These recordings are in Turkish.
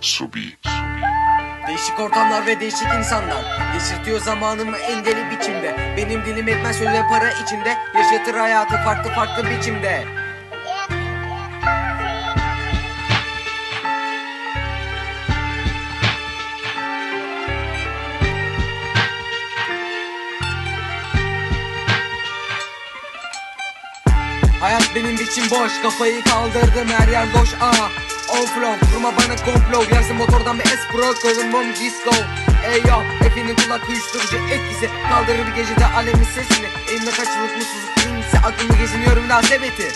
Subi. Değişik ortamlar ve değişik insanlar. Geçirtiyor zamanımı en deli biçimde. Benim dilim etmez söyle para içinde Yaşatır hayatı farklı farklı biçimde. Hayat benim için boş Kafayı kaldırdım her yer boş. Aha on flow Durma bana komplo. Yersin motordan bir espro Kolumum disco. Ey yo Hepinin kulak uyuşturucu etkisi. Kaldırır bir gecede alemin sesini. Elimde kaçılık mutsuzluk iyimsi Aklımı geziniyorum daha sebeti.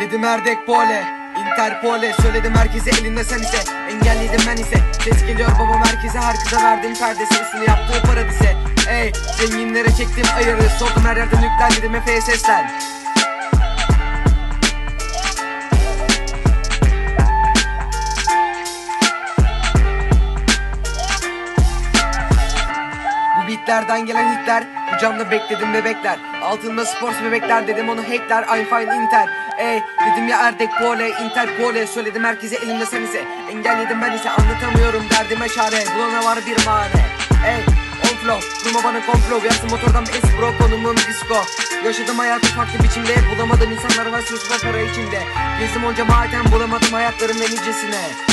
Dedim erdek pole Interpol'e söyledim herkese elinde sen ise. Engelledim ben ise. Ses geliyor babam herkese. Her kıza verdim perdesi Üstüne yaptığı paradise. Ey zenginlere çektim ayarı Sordum her yerden yüklen dedim Efe'ye seslen Bu beatlerden gelen hitler. Bu camda bekledim bebekler. Altında sports bebekler dedim onu hackler. I'm fine inter. Ey dedim ya erdek pole interpole Söyledim herkese elimde sen ise. Engelledim ben ise anlatamıyorum. Derdime çare Bulana var bir mane. Ey flow durma bana komplo. Yansın motordan bir espro konumum disco. Yaşadım hayatı farklı biçimde. Bulamadım insanlar var sırf para içinde. Gezdim onca maden bulamadım hayatların en nicesine